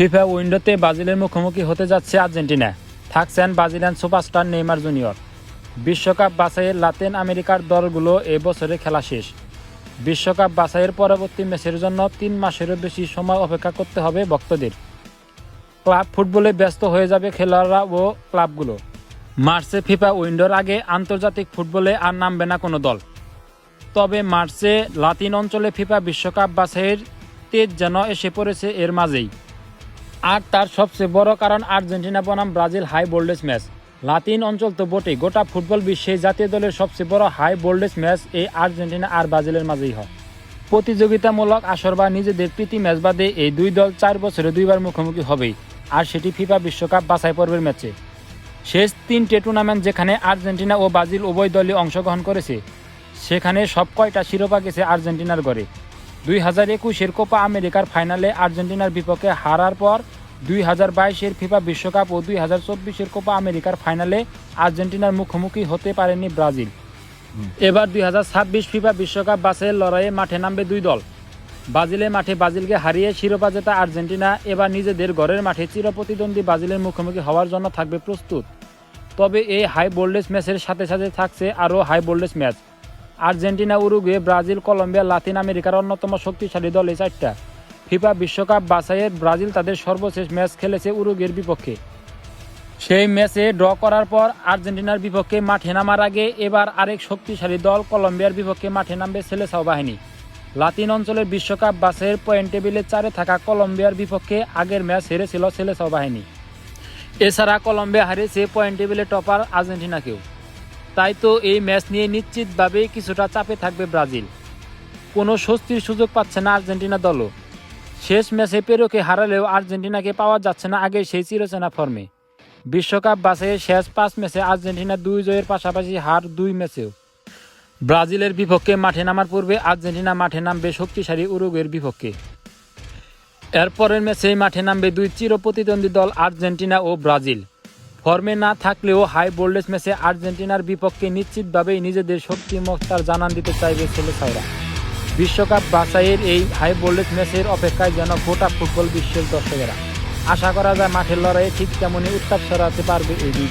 FIFA উইন্ডোতে ব্রাজিলের মুখোমুখি হতে যাচ্ছে আর্জেন্টিনা। থাকছেন ব্রাজিলিয়ান সুপারস্টার নেইমার জুনিয়র। বিশ্বকাপ বাছাইয়ের লাতিন আমেরিকার দলগুলো এ বছরে খেলা শেষ। বিশ্বকাপ বাছাইয়ের পরবর্তী ম্যাচের জন্য তিন মাসেরও বেশি সময় অপেক্ষা করতে হবে ভক্তদের। ক্লাব ফুটবলে ব্যস্ত হয়ে যাবে খেলোয়াড়রা ও ক্লাবগুলো। মার্চে ফিফা উইন্ডোর আগে আন্তর্জাতিক ফুটবলে আর নামবে না কোনো দল। তবে মার্চে লাতিন অঞ্চলে ফিফা বিশ্বকাপ বাছাইয়ের তেজ যেন এসে পড়েছে এর মাঝেই। আর তার সবচেয়ে বড় কারণ আর্জেন্টিনা বনাম Brazil high voltage match. Latin অঞ্চল তো বটেই, গোটা ফুটবল বিশ্বে জাতীয় দলের সবচেয়ে বড় হাই ভোল্টেজ ম্যাচ এই আর্জেন্টিনা আর ব্রাজিলের মাঝেই হয়। প্রতিযোগিতামূলক আসর বা নিজেদের প্রীতি ম্যাচ বাদে এই দুই দল চার বছরে দুইবার মুখোমুখি হবেই, আর সেটি ফিফা বিশ্বকাপ বাছাই পর্বের ম্যাচে। শেষ তিনটে টুর্নামেন্ট যেখানে আর্জেন্টিনা ও ব্রাজিল উভয় দলই অংশগ্রহণ করেছে, সেখানে সব কয়টা শিরোপা গেছে আর্জেন্টিনার গড়ে। দুই হাজার একুশের কোপা আমেরিকার ফাইনালে আর্জেন্টিনার বিপক্ষে হারার পর দুই হাজার বাইশের ফিফা বিশ্বকাপ ও দুই হাজার চব্বিশের কোপা আমেরিকার ফাইনালে আর্জেন্টিনার মুখোমুখি হতে পারেনি ব্রাজিল। এবার দুই হাজার ছাব্বিশ ফিফা বিশ্বকাপ বাসের লড়াইয়ে মাঠে নামবে দুই দল। ব্রাজিলে মাঠে ব্রাজিলকে হারিয়ে শিরোপা জেতা আর্জেন্টিনা, এবার নিজেদের ঘরের মাঠে চিরপ্রতিদ্বন্দ্বী ব্রাজিলের মুখোমুখি হওয়ার জন্য থাকবে প্রস্তুত। তবে এই হাই ভোল্টেজ ম্যাচের সাথে সাথে থাকছে আরও high voltage match. Argentina, Uruguay, Brazil, Colombia, Latin আমেরিকার অন্যতম শক্তিশালী দল এই চারটা। ফিফা বিশ্বকাপ বাছাইয়ের ব্রাজিল তাদের সর্বশেষ ম্যাচ খেলেছে উরুগুয়ের বিপক্ষে। সেই ম্যাচে ড্র করার পর আর্জেন্টিনার বিপক্ষে মাঠে নামার আগে এবার আরেক শক্তিশালী দল কলম্বিয়ার বিপক্ষে মাঠে নামবে সেলেসাও বাহিনী। লাতিন অঞ্চলের বিশ্বকাপ বাছাইয়ের পয়েন্ট টেবিলে চারে থাকা কলম্বিয়ার বিপক্ষে আগের ম্যাচ হেরেছিল সেলেসাও বাহিনী। এছাড়া কলম্বিয়া হারিয়েছে পয়েন্ট টেবিলে টপার আর্জেন্টিনাকেও। তাই তো এই ম্যাচ নিয়ে নিশ্চিতভাবেই কিছুটা চাপে থাকবে ব্রাজিল। কোনো স্বস্তির সুযোগ পাচ্ছে না আর্জেন্টিনা দলও। শেষ ম্যাচে পেরোকে হারালেও আর্জেন্টিনাকে পাওয়া যাচ্ছে না আগে সেই চিরচেনা ফর্মে। বিশ্বকাপ বাসে শেষ পাঁচ ম্যাচে আর্জেন্টিনা দুই জয়ের পাশাপাশি হার দুই ম্যাচেও। ব্রাজিলের বিপক্ষে মাঠে নামার পূর্বে আর্জেন্টিনা মাঠে নামবে শক্তিশালী উরুগের বিপক্ষে। এরপরের ম্যাচে মাঠে নামবে দুই চিরপ্রতিদ্বন্দ্বী দল আর্জেন্টিনা ও ব্রাজিল। ফর্মে না থাকলেও হাই বোল্ডেজ ম্যাচে আর্জেন্টিনার বিপক্ষে নিশ্চিতভাবেই নিজেদের শক্তিমত্তার জানান দিতে চাইবে ছেলে ছাইরা বিশ্বকাপ বাছাইয়ের এই হাই বোল্ডেজ ম্যাচের অপেক্ষায় যেন গোটা ফুটবল বিশ্বের দর্শকেরা। আশা করা যায় মাঠের লড়াইয়ে ঠিক তেমনই উত্তাপ ছড়াতে পারবে এই দুই